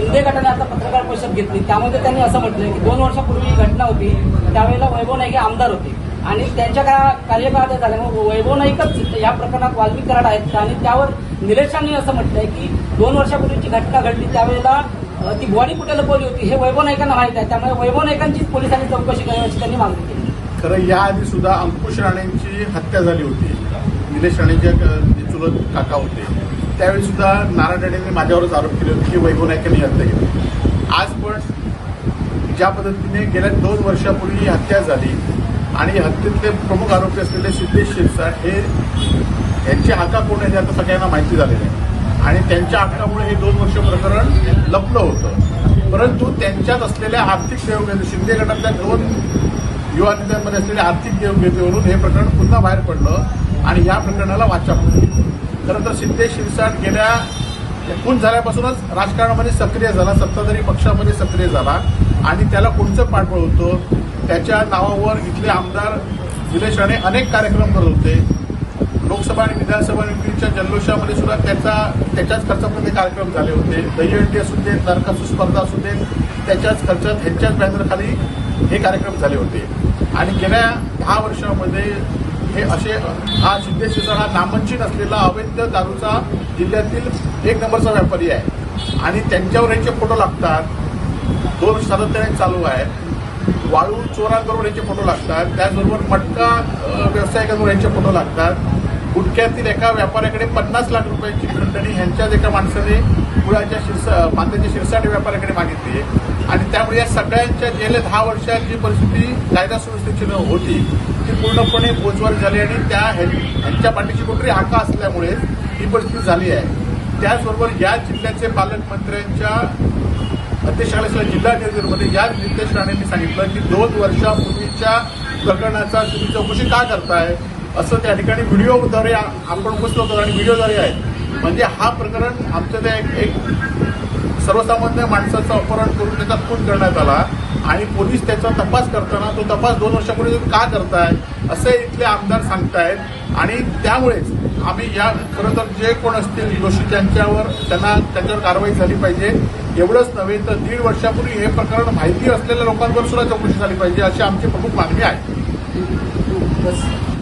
शिंदे गटाने आता पत्रकार परिषद घेतली. त्यामध्ये त्यांनी असं म्हटलंय की दोन वर्षापूर्वी ही घटना होती. त्यावेळेला वैभव हे आमदार होते. आणि त्यांच्या का कार्यकाळात झाल्यामुळे वैभव नाईकच या प्रकरणात वाल्मिक कराड आहेत. आणि त्यावर निलेशांनी असं म्हटलंय की दोन वर्षापूर्वीची घटना घडली. त्यावेळेला ती बॉडी कुठे लपवली होती हे वैभव नाईकांना माहीत आहे. त्यामुळे वैभव नाईकांचीच पोलिसांनी चौकशी करावी त्यांनी मागणी केली. खरं याआधी सुद्धा अंकुश राणेंची हत्या झाली होती. निलेश राणेंचे चुलत काका होते. त्यावेळी सुद्धा नारायण राणेंनी माझ्यावरच आरोप केले होते की वैभव नाईकांनी हत्या केली आज पण ज्या पद्धतीने गेल्या दोन वर्षापूर्वी ही हत्या झाली आणि हत्येतले प्रमुख आरोपी असलेले सिद्धेश शिरसाट हे यांची हाका कोण आहे आता सगळ्यांना माहिती झालेलं आहे. आणि त्यांच्या हक्कामुळे हे दोन वर्ष प्रकरण लपलं होतं. परंतु त्यांच्यात असलेल्या आर्थिक देवघेवी शिंदे गटातल्या दोन युवा नेत्यांमध्ये असलेल्या आर्थिक देवघेवीवरून हे प्रकरण पुन्हा बाहेर पडलं आणि या प्रकरणाला वाचा. पडली खरं तर सिद्धेश शिरसाट गेल्या खून झाल्यापासूनच राजकारणामध्ये सक्रिय झाला सत्ताधारी पक्षामध्ये सक्रिय झाला. आणि त्याला कोणचं पाठबळ होतं. त्याच्या नावावर इथले आमदार निलेश राणे अनेक कार्यक्रम करत होते. लोकसभा आणि विधानसभा निवडणुकीच्या जल्लोषामध्ये सुद्धा त्याचा त्याच्याच खर्चामध्ये कार्यक्रम झाले होते. दहीहंडी असू देत नरकासू स्पर्धा असू देत त्याच्याच खर्चात ह्यांच्याच बॅनरखाली हे कार्यक्रम झाले होते. आणि गेल्या दहा वर्षामध्ये हे असे हा सिद्धेश्वर हा नामांकित असलेला अवैध दारूचा जिल्ह्यातील एक नंबरचा व्यापारी आहे. आणि त्यांच्यावर यांचे फोटो लागतात. दोन वर्ष सातत्याने चालू आहे वाळू चोरांबरोबर यांचे फोटो लागतात. त्याचबरोबर मटका व्यावसायिकांवर यांचे फोटो लागतात. गुटख्यातील एका व्यापाऱ्याकडे पन्नास लाख रुपयांची खंडणी ह्यांच्याच एका माणसाने पुण्याच्या शिरसा मांद्याच्या शिरसाट व्यापाऱ्याकडे मागितली आणि त्यामुळे या सगळ्यांच्या गेल्या दहा वर्षात जी परिस्थिती कायदा सुव्यवस्थेची न होती ती पूर्णपणे बोजवार झाली आणि त्या ह्यां- ह्यांच्या पाठीची कुठली हाका असल्यामुळे ही परिस्थिती झाली आहे. त्याचबरोबर या जिल्ह्याचे पालकमंत्र्यांच्या अध्यक्षाला जिल्हा निर्देशमध्ये या नितेश राणेंनी सांगितलं की दोन वर्षापूर्वीच्या प्रकरणाचा तुम्ही चौकशी का करताय? असं त्या ठिकाणी व्हिडिओद्वारे आपण उपस्थित होतो आणि व्हिडिओद्वारे आहे म्हणजे हा प्रकरण आमचं ते एक एक सर्वसामान्य माणसाचं अपहरण करून त्याचा खून करण्यात आला आणि पोलीस त्याचा तपास करताना तो तपास दोन वर्षापूर्वी का करताय असे इथले आमदार सांगतायत. आणि त्यामुळेच आम्ही या खरं तर जे कोण असतील दोषी त्यांच्यावर त्यांना त्यांच्यावर कारवाई झाली पाहिजे. एवढंच नव्हे तर दीड वर्षापूर्वी हे प्रकरण माहिती असलेल्या लोकांवर सुद्धा चौकशी झाली पाहिजे अशी आमची प्रमुख मागणी आहे. बस